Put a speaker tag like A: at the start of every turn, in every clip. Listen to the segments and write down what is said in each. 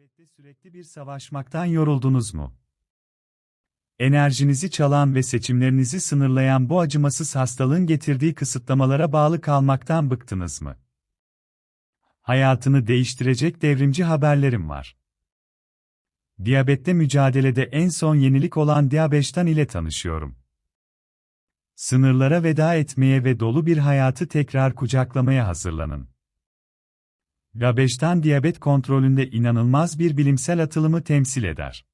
A: Diyabette sürekli bir savaşmaktan yoruldunuz mu? Enerjinizi çalan ve seçimlerinizi sınırlayan bu acımasız hastalığın getirdiği kısıtlamalara bağlı kalmaktan bıktınız mı? Hayatını değiştirecek devrimci haberlerim var. Diyabette mücadelede en son yenilik olan Diyabeş'ten ile tanışıyorum. Sınırlara veda etmeye ve dolu bir hayatı tekrar kucaklamaya hazırlanın. Diyabeş'ten diyabet kontrolünde inanılmaz bir bilimsel atılımı temsil eder.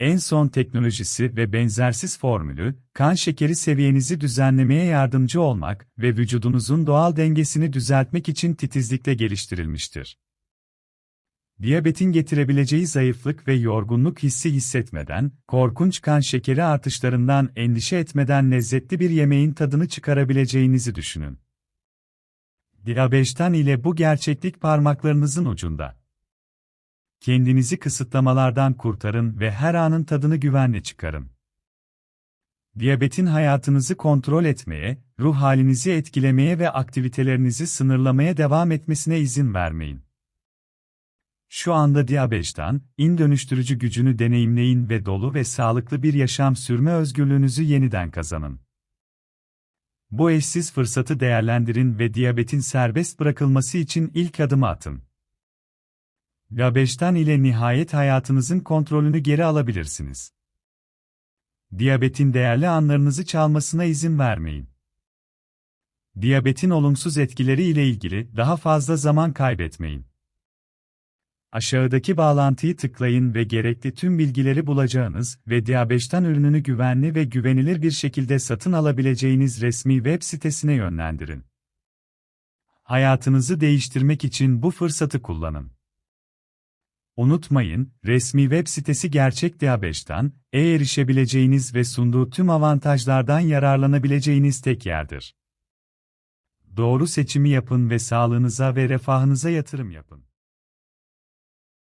A: En son teknolojisi ve benzersiz formülü, kan şekeri seviyenizi düzenlemeye yardımcı olmak ve vücudunuzun doğal dengesini düzeltmek için titizlikle geliştirilmiştir. Diyabetin getirebileceği zayıflık ve yorgunluk hissi hissetmeden, korkunç kan şekeri artışlarından endişe etmeden lezzetli bir yemeğin tadını çıkarabileceğinizi düşünün. Diyabeşten ile bu gerçeklik parmaklarınızın ucunda. Kendinizi kısıtlamalardan kurtarın ve her anın tadını güvenle çıkarın. Diyabetin hayatınızı kontrol etmeye, ruh halinizi etkilemeye ve aktivitelerinizi sınırlamaya devam etmesine izin vermeyin. Şu anda Diyabeş'ten, in dönüştürücü gücünü deneyimleyin ve dolu ve sağlıklı bir yaşam sürme özgürlüğünüzü yeniden kazanın. Bu eşsiz fırsatı değerlendirin ve diyabetin serbest bırakılması için ilk adımı atın. Diyabeşten ile nihayet hayatınızın kontrolünü geri alabilirsiniz. Diyabetin değerli anlarınızı çalmasına izin vermeyin. Diyabetin olumsuz etkileri ile ilgili daha fazla zaman kaybetmeyin. Aşağıdaki bağlantıyı tıklayın ve gerekli tüm bilgileri bulacağınız ve Diyabeş'ten ürününü güvenli ve güvenilir bir şekilde satın alabileceğiniz resmi web sitesine yönlendirin. Hayatınızı değiştirmek için bu fırsatı kullanın. Unutmayın, resmi web sitesi gerçek Diyabeş'ten, e-erişebileceğiniz ve sunduğu tüm avantajlardan yararlanabileceğiniz tek yerdir. Doğru seçimi yapın ve sağlığınıza ve refahınıza yatırım yapın.